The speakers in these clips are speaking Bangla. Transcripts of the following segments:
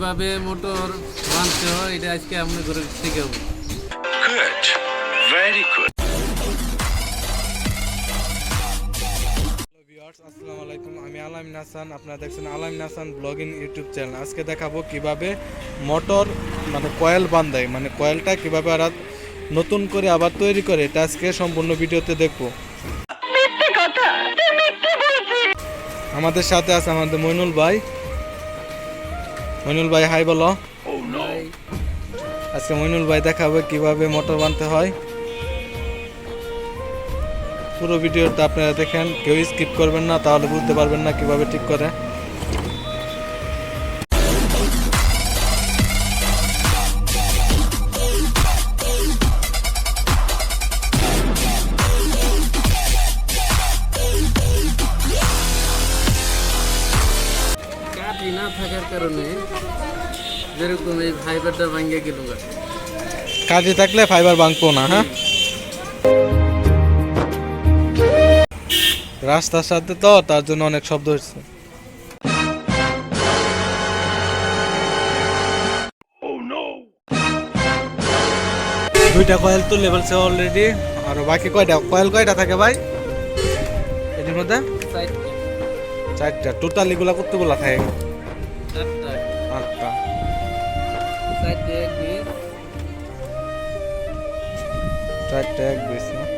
কীভাবে মোটর বাঁধতে হয় এটা আজকে আমরা করে শিখাবো। Good. Very good. আসসালামু আলাইকুম। আমি আলামিন হাসান আপনারা দেখছেন আলামিন হাসান ব্লগিং ইউটিউব চ্যানেল। আজকে দেখাবো কীভাবে মোটর মানে কয়েল বান্ধায় মানে কয়েলটা কীভাবে আর নতুন করে আবার তৈরি করে এটা আজকে সম্পূর্ণ ভিডিওতে দেখব। আমাদের সাথে আছে আমাদের মইনুল ভাই। মইনুল ভাই, হাই বলো। আজকে মইনুল ভাই দেখাবে কীভাবে মোটর বানতে হয়। পুরো ভিডিওটা আপনারা দেখেন, কেউ স্কিপ করবেন না, তাহলে বুঝতে পারবেন না কীভাবে ঠিক করে। কারণে যেরকম এই ফাইবারটা ভাঙ্গে গেল কাজে থাকলে ফাইবার ভাঙবো না হ্যাঁ? রাস্তার সাথে তো তার জন্য অনেক শব্দ হচ্ছে দুইটা কয়েল তো লেভেলছে অলরেডি আর বাকি কয়টা? কয়েল কয়টা থাকে ভাই? এটির মধ্যে? চারটা। টোটাল এগুলা কতগুলা থাকে? আটটা। চারটে এক বিশ। চারটা এক বিশ না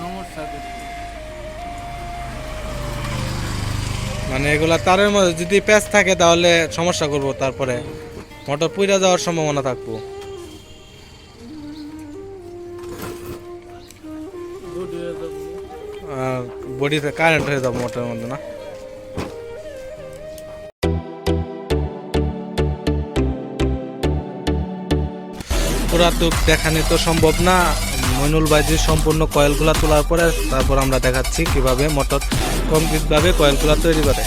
সমস্যা মানে এগুলা তারের মধ্যে যদি প্যাচ থাকে তাহলে সমস্যা করব তারপরে। মোটর পুইরা যাওয়ার সম্ভাবনা থাকব। বডিতে কারেন্ট হয়ে যাবে মোটরের মধ্যে, না? পুরাতন দেখানি তো সম্ভব না। মইনুল ভাইজির সম্পূর্ণ কয়েলগুলা তোলার পরে তারপর আমরা দেখাচ্ছি কীভাবে মোটর কমপ্লিটভাবে কয়েলগুলা তৈরি করে।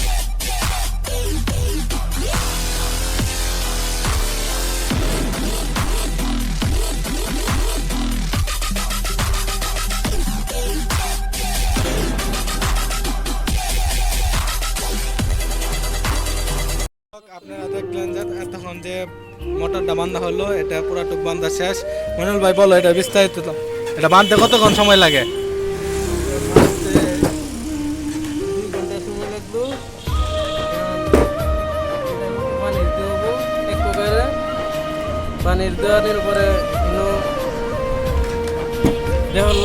আপনারা দেখলেন যে এতক্ষণ যে মোটরটা বান্ধা হলো, এটা পুরাটুক বান্ধা শেষ। মনুল ভাই, বলো, এটা বিস্তারিত এটা বাঁধতে কতক্ষণ সময় লাগে? দেওয়ার পরে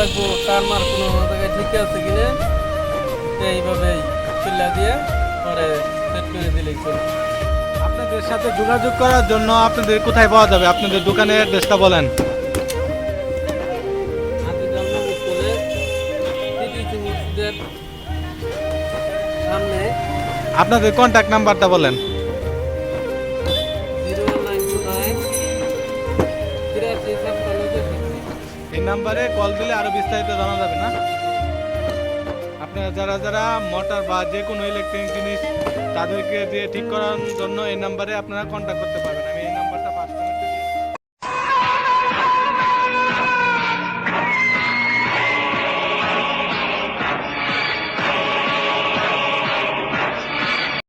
লাগবো মার কোনো ঠিক আছে চিল্লা দিয়ে পরে করে আপনাদের সাথে যোগাযোগ করার জন্য আপনাদের কোথায় পাওয়া যাবে? আপনাদের দোকানের অ্যাড্রেসটা বলেন। আপনাদের কন্ট্যাক্ট নাম্বারটা বলেন। এই নাম্বারে কল দিলে আরও বিস্তারিত জানা যাবে না। আপনারা যারা যারা মোটর বা যে কোনো ইলেকট্রনিক জিনিস তাদেরকে দিয়ে ঠিক করার জন্য এই নাম্বারে আপনারা কন্ট্যাক্ট করতে পারবেন। আমি এই নাম্বার